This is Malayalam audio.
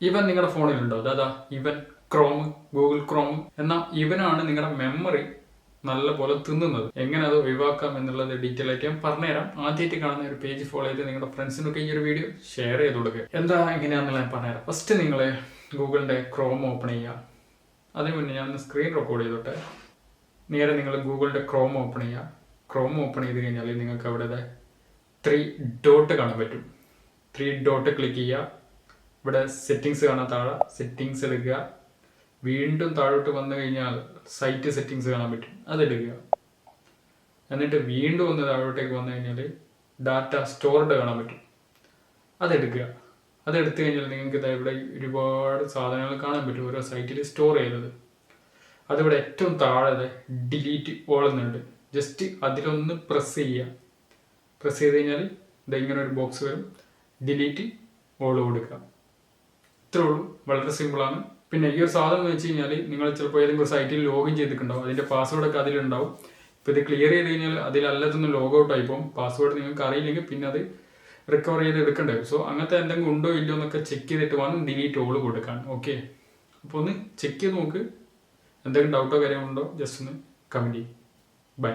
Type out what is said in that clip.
ഇവൻ നിങ്ങളുടെ ഫോണിലുണ്ടോ? അതാ ഇവൻ ക്രോം ഗൂഗിൾ ക്രോം എന്ന ഇവനാണ് നിങ്ങളുടെ മെമ്മറി നല്ലപോലെ തിന്നുന്നത്. എങ്ങനെ അത് ഒഴിവാക്കാം എന്നുള്ളത് ഡീറ്റെയിൽ ആയിട്ട് ഞാൻ പറഞ്ഞുതരാം. ആദ്യമായിട്ട് കാണുന്ന ഒരു പേജ് ഫോളോ ചെയ്ത് നിങ്ങളുടെ ഫ്രണ്ട്സിനൊക്കെ ഈ ഒരു വീഡിയോ ഷെയർ ചെയ്ത് കൊടുക്കുക എന്താ എങ്ങനെയാണെന്നുള്ള ഞാൻ പറഞ്ഞുതരാം. ഫസ്റ്റ് നിങ്ങൾ ഗൂഗിളിന്റെ ക്രോം ഓപ്പൺ ചെയ്യുക. അതിന് മുന്നേ ഞാൻ സ്ക്രീൻ റെക്കോർഡ് ചെയ്തോട്ടെ. നേരെ നിങ്ങൾ ഗൂഗിളിന്റെ ക്രോം ഓപ്പൺ ചെയ്യുക. ക്രോം ഓപ്പൺ ചെയ്ത് കഴിഞ്ഞാൽ നിങ്ങൾക്ക് അവിടെ ത്രീ ഡോട്ട് കാണാൻ പറ്റും. ത്രീ ഡോട്ട് ക്ലിക്ക് ചെയ്യുക. ഇവിടെ സെറ്റിങ്സ് കാണാൻ താഴെ. സെറ്റിങ്സ് എടുക്കുക. വീണ്ടും താഴോട്ട് വന്നു കഴിഞ്ഞാൽ സൈറ്റ് സെറ്റിങ്സ് കാണാൻ പറ്റും. അതെടുക്കുക എന്നിട്ട് വീണ്ടും ഒന്ന് താഴോട്ടേക്ക് വന്നു കഴിഞ്ഞാൽ ഡാറ്റ സ്റ്റോർഡ് കാണാൻ പറ്റും. അതെടുക്കുക അതെടുത്തു കഴിഞ്ഞാൽ നിങ്ങൾക്ക് ഇവിടെ ഒരുപാട് സാധനങ്ങൾ കാണാൻ പറ്റും ഓരോ സൈറ്റിൽ സ്റ്റോർ ചെയ്തത് അതിവിടെ ഏറ്റവും താഴെ ഡിലീറ്റ് ഓൾ എന്നുണ്ട്. ജസ്റ്റ് അതിലൊന്ന് പ്രസ് ചെയ്യുക. പ്രസ് ചെയ്ത് കഴിഞ്ഞാൽ ഇത് ഇങ്ങനെ ഒരു ബോക്സ് വരും. ഡിലീറ്റ് ഓൾ കൊടുക്കുക. ഇത്രേ ഉള്ളൂ. വളരെ സിമ്പിളാണ് പിന്നെ ഈ ഒരു സാധനം എന്ന് വെച്ച് കഴിഞ്ഞാൽ നിങ്ങൾ ചിലപ്പോൾ ഏതെങ്കിലും ഒരു സൈറ്റിൽ ലോഗിൻ ചെയ്തിട്ടുണ്ടാവും. അതിന്റെ പാസ്വേഡ് ഒക്കെ അതിലുണ്ടാവും ഇപ്പോൾ ഇത് ക്ലിയർ ചെയ്ത് കഴിഞ്ഞാൽ അതിലല്ലാതൊന്ന് ലോഗ് ഔട്ട് ആയി പാസ്വേഡ് നിങ്ങൾക്ക് അറിയില്ലെങ്കിൽ പിന്നെ അത് റിക്കവർ ചെയ്ത് എടുക്കേണ്ടി വരും. സോ അങ്ങനത്തെ എന്തെങ്കിലും ഉണ്ടോ ഇല്ലയോ എന്നൊക്കെ ചെക്ക് ചെയ്തിട്ട് വേണം ഡിലീറ്റ് ഓൾ കൊടുക്കാൻ. ഓക്കെ അപ്പോൾ ഒന്ന് ചെക്ക് ചെയ്ത് നോക്ക്. എന്തെങ്കിലും ഡൗട്ടോ കാര്യങ്ങളുണ്ടോ ജസ്റ്റ് ഒന്ന് കമന്റ് ചെയ്യും. ബൈ